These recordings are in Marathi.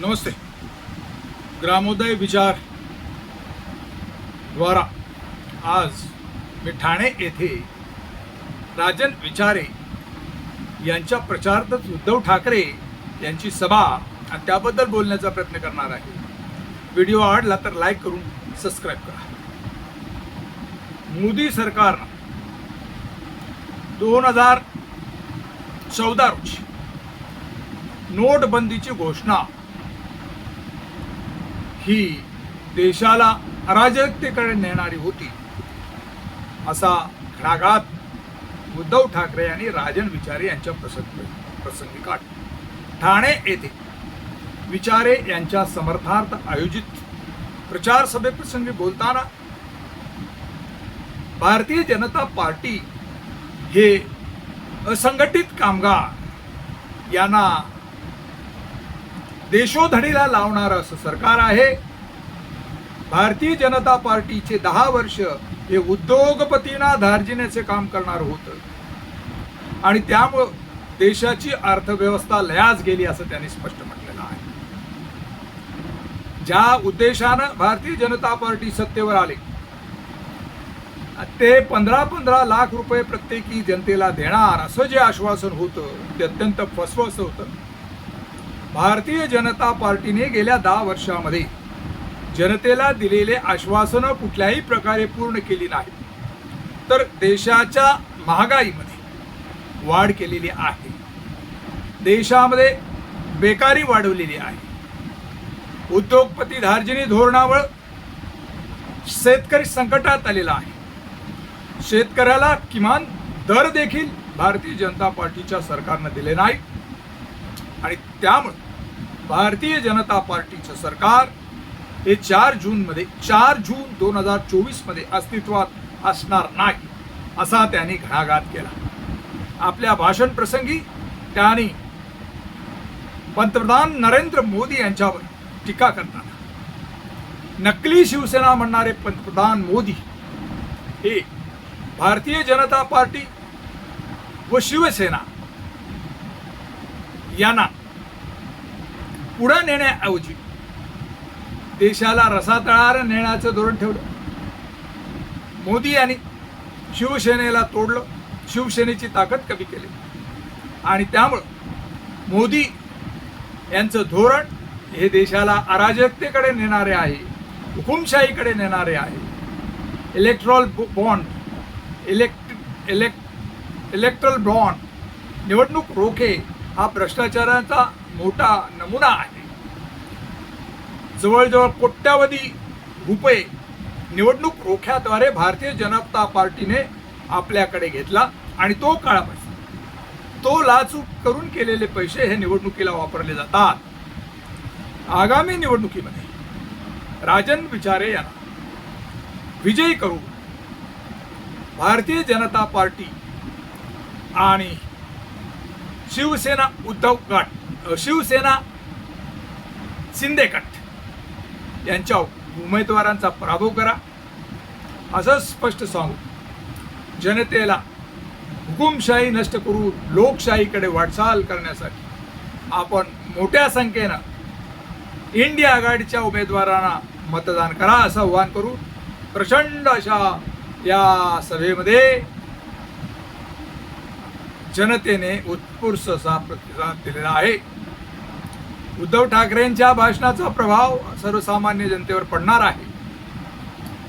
नमस्ते. ग्रामोदय विचार द्वारा आज मी ठाणे येथे राजन विचारे यांच्या प्रचारातच उद्धव ठाकरे यांची सभा आणि त्याबद्दल बोलण्याचा प्रयत्न करणार आहे. व्हिडिओ आवडला तर लाईक करून सबस्क्राईब करा. मोदी सरकार दोन हजार चौदा रोजी नोटबंदीची घोषणा ही देशाला अराजकतेकडे नेणारी होती. असा घणाघात उद्धव ठाकरे यांनी राजन विचारे यांच्या प्रसंग प्रसंगी काढ ठाणे येथे विचारे यांच्या समर्थार्थ आयोजित प्रचार सभेप्रसंगी बोलताना भारतीय जनता पार्टी हे असंघटित कामगार यांना देशोधडीला लावणारं असं सरकार आहे. भारतीय जनता पार्टीचे दहा वर्ष हे उद्योगपतींना धार्जिण्याचे काम करणार होतं. आणि त्यामुळं देशाची अर्थव्यवस्था लयास गेली असं त्यांनी स्पष्ट म्हटलेलं आहे. ज्या उद्देशानं भारतीय जनता पार्टी सत्तेवर आली ते पंधरा पंधरा लाख रुपये प्रत्येकी जनतेला देणार असं जे आश्वासन होतं ते अत्यंत फसवस होतं. भारतीय जनता पार्टीने गेल्या दहा वर्षामध्ये जनतेला दिलेले आश्वासनं कुठल्याही प्रकारे पूर्ण केली नाही तर देशाच्या महागाईमध्ये वाढ केलेली आहे. देशामध्ये बेकारी वाढवलेली आहे. उद्योगपती धार्जिनी धोरणावर शेतकरी संकटात आलेला आहे. शेतकऱ्याला किमान दर देखील भारतीय जनता पार्टीच्या सरकारनं दिले नाही आणि त्यामुळे भारतीय जनता पार्टीचं सरकार हे चार जूनमध्ये चार जून दोन हजार चोवीसमध्ये अस्तित्वात असणार नाही असा त्यांनी घणाघात केला. आपल्या भाषण प्रसंगी त्यांनी पंतप्रधान नरेंद्र मोदी यांच्यावर टीका करताना नकली शिवसेना म्हणणारे पंतप्रधान मोदी हे भारतीय जनता पार्टी व शिवसेना यांना पुढं नेण्याऐवजी देशाला रसातळार नेण्याचं धोरण ठेवलं. मोदी यांनी शिवसेनेला तोडलं. शिवसेनेची ताकद कमी केली. आणि त्यामुळं मोदी यांचं धोरण हे देशाला अराजकतेकडे नेणारे आहे हुकुमशाहीकडे नेणारे आहे. Electoral bond elect elect electoral bond निवडणूक रोखे हा भ्रष्टाचाराचा मोठा नमुना आहे. जवळजवळ कोट्यावधी रुपये निवडणूक रोख्याद्वारे भारतीय जनता पार्टीने आपल्याकडे घेतला आणि तो काळा पैसा तो लाचूक करून केलेले पैसे हे निवडणुकीला वापरले जातात. आगामी निवडणुकीमध्ये राजन विचारे यांना विजयी करू भारतीय जनता पार्टी आणि शिवसेना उद्धव गट शिवसेना शिंदे गट यांच्या उमेदवारांचा पराभव करा. असं स्पष्ट सांगू. जनतेला हुकुमशाही नष्ट करून लोकशाहीकडे वाटचाल करण्यासाठी आपण मोठ्या संख्येनं इंडिया आघाडीच्या उमेदवारांना मतदान करा असं आव्हान करू. प्रचंड अशा या सभेमध्ये जनतेने उत्स्फूर्त असा प्रतिसाद दिलेला आहे. उद्धव ठाकरेंच्या भाषणाचा प्रभाव सर्वसामान्य जनतेवर पडणार आहे.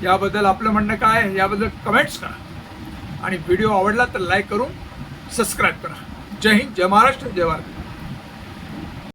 याबद्दल आपलं म्हणणं काय आहे? याबद्दल कमेंट्स करा. आणि व्हिडिओ आवडला तर लाईक करून सबस्क्राईब करा. जय हिंद जय महाराष्ट्र जय भारत.